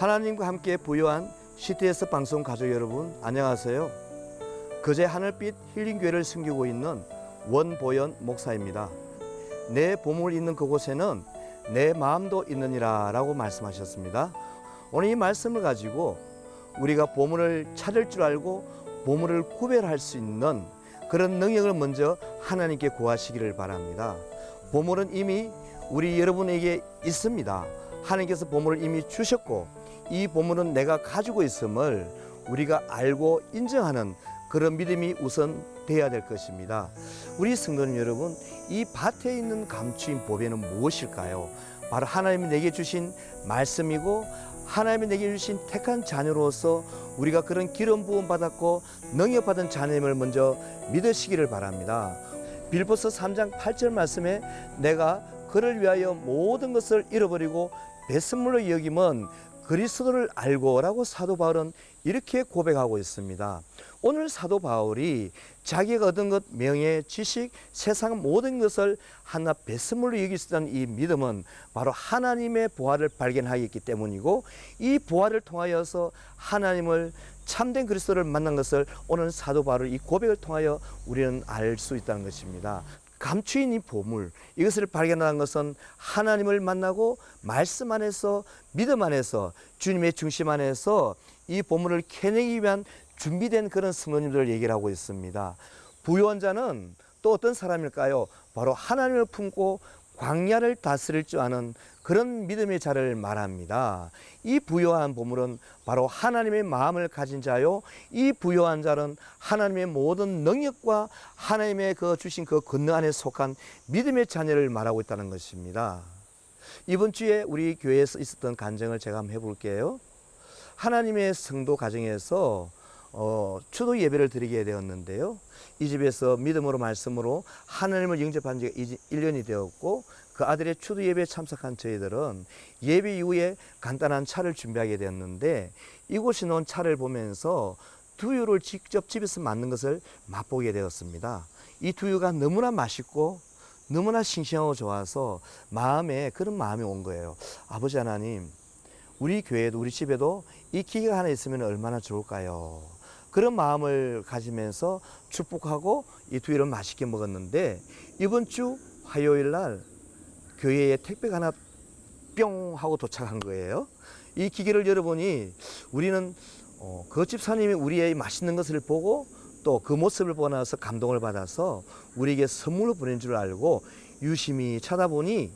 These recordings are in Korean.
하나님과 함께 부여한 CTS 방송 가족 여러분 안녕하세요. 그제 하늘빛 힐링교회를 섬기고 있는 원보연 목사입니다. 내 보물 있는 그곳에는 내 마음도 있느니라라고 말씀하셨습니다. 오늘 이 말씀을 가지고 우리가 보물을 찾을 줄 알고 보물을 구별할 수 있는 그런 능력을 먼저 하나님께 구하시기를 바랍니다. 보물은 이미 우리 여러분에게 있습니다. 하나님께서 보물을 이미 주셨고 이 보물은 내가 가지고 있음을 우리가 알고 인정하는 그런 믿음이 우선 돼야 될 것입니다. 우리 성도님 여러분, 이 밭에 있는 감추인 보배는 무엇일까요? 바로 하나님이 내게 주신 말씀이고 하나님이 내게 주신 택한 자녀로서 우리가 그런 기름 부음 받았고 능력 받은 자녀임을 먼저 믿으시기를 바랍니다. 빌보서 3장 8절 말씀에 내가 그를 위하여 모든 것을 잃어버리고 배선물로 여김은 그리스도를 알고라고 사도 바울은 이렇게 고백하고 있습니다. 오늘 사도 바울이 자기가 얻은 것, 명예, 지식, 세상 모든 것을 하나 배선물로 여길 수 있다는 이 믿음은 바로 하나님의 보화를 발견하였기 때문이고 이 보화를 통하여서 하나님을 참된 그리스도를 만난 것을 오늘 사도 바울 이 고백을 통하여 우리는 알 수 있다는 것입니다. 감추인 이 보물 이것을 발견한 것은 하나님을 만나고 말씀 안에서 믿음 안에서 주님의 중심 안에서 이 보물을 캐내기 위한 준비된 그런 성도님들을 얘기를 하고 있습니다. 부유한 자는 또 어떤 사람일까요? 바로 하나님을 품고 광야를 다스릴 줄 아는 그런 믿음의 자를 말합니다. 이 부요한 보물은 바로 하나님의 마음을 가진 자요. 이 부요한 자는 하나님의 모든 능력과 하나님의 그 주신 그 권능 안에 속한 믿음의 자녀를 말하고 있다는 것입니다. 이번 주에 우리 교회에서 있었던 간증을 제가 한번 해볼게요. 하나님의 성도 가정에서 어, 추도 예배를 드리게 되었는데요. 이 집에서 믿음으로 말씀으로 하나님을 영접한 지가 1년이 되었고 그 아들의 추도 예배에 참석한 저희들은 예배 이후에 간단한 차를 준비하게 되었는데 이곳에 놓은 차를 보면서 두유를 직접 집에서 만든 것을 맛보게 되었습니다. 이 두유가 너무나 맛있고 너무나 싱싱하고 좋아서 마음에 그런 마음이 온 거예요. 아버지 하나님, 우리 교회도 우리 집에도 이 기계가 하나 있으면 얼마나 좋을까요? 그런 마음을 가지면서 축복하고 이 두유를 맛있게 먹었는데 이번 주 화요일 날 교회에 택배가 하나 뿅 하고 도착한 거예요. 이 기계를 열어보니 우리는 어, 그 집사님이 우리의 맛있는 것을 보고 또 그 모습을 보고 나서 감동을 받아서 우리에게 선물로 보낸 줄 알고 유심히 찾아보니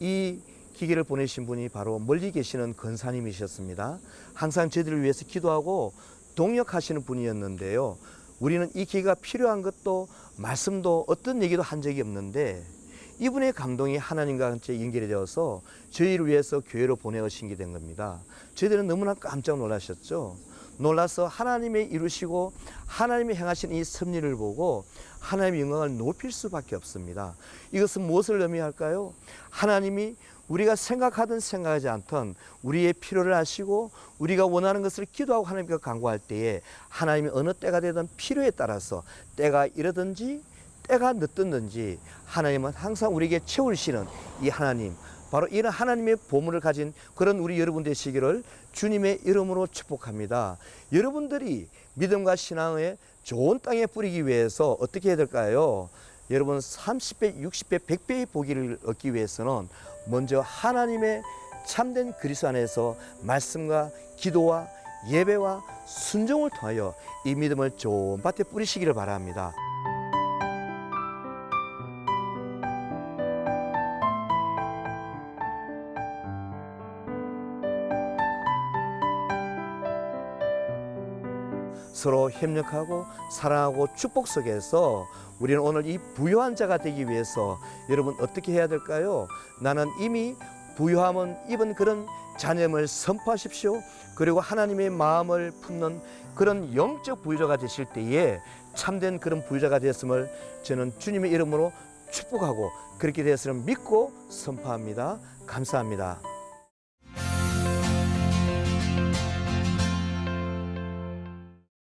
이 기계를 보내신 분이 바로 멀리 계시는 건사님이셨습니다. 항상 저희들을 위해서 기도하고 동역하시는 분이었는데요. 우리는 이 기회가 필요한 것도 말씀도 어떤 얘기도 한 적이 없는데 이분의 감동이 하나님과 함께 연결이 되어서 저희를 위해서 교회로 보내오신 게 된 겁니다. 저희들은 너무나 깜짝 놀라셨죠. 놀라서 하나님의 이루시고 하나님이 행하신 이 섭리를 보고 하나님의 영광을 높일 수밖에 없습니다. 이것은 무엇을 의미할까요? 하나님이 우리가 생각하든 생각하지 않던 우리의 필요를 아시고 우리가 원하는 것을 기도하고 하나님께 간구할 때에 하나님이 어느 때가 되든 필요에 따라서 때가 이르든지 때가 늦든지 하나님은 항상 우리에게 채우시는 이 하나님 바로 이런 하나님의 보물을 가진 그런 우리 여러분 되시기를 주님의 이름으로 축복합니다. 여러분들이 믿음과 신앙의 좋은 땅에 뿌리기 위해서 어떻게 해야 될까요? 여러분 30배, 60배, 100배의 보기를 얻기 위해서는 먼저 하나님의 참된 그리스도 안에서 말씀과 기도와 예배와 순종을 통하여 이 믿음을 좋은 밭에 뿌리시기를 바랍니다. 서로 협력하고 사랑하고 축복 속에서 우리는 오늘 이 부유한 자가 되기 위해서 여러분 어떻게 해야 될까요? 나는 이미 부유함은 입은 그런 자녀임을 선포하십시오. 그리고 하나님의 마음을 품는 그런 영적 부유자가 되실 때에 참된 그런 부유자가 되었음을 저는 주님의 이름으로 축복하고 그렇게 되었음을 믿고 선포합니다. 감사합니다.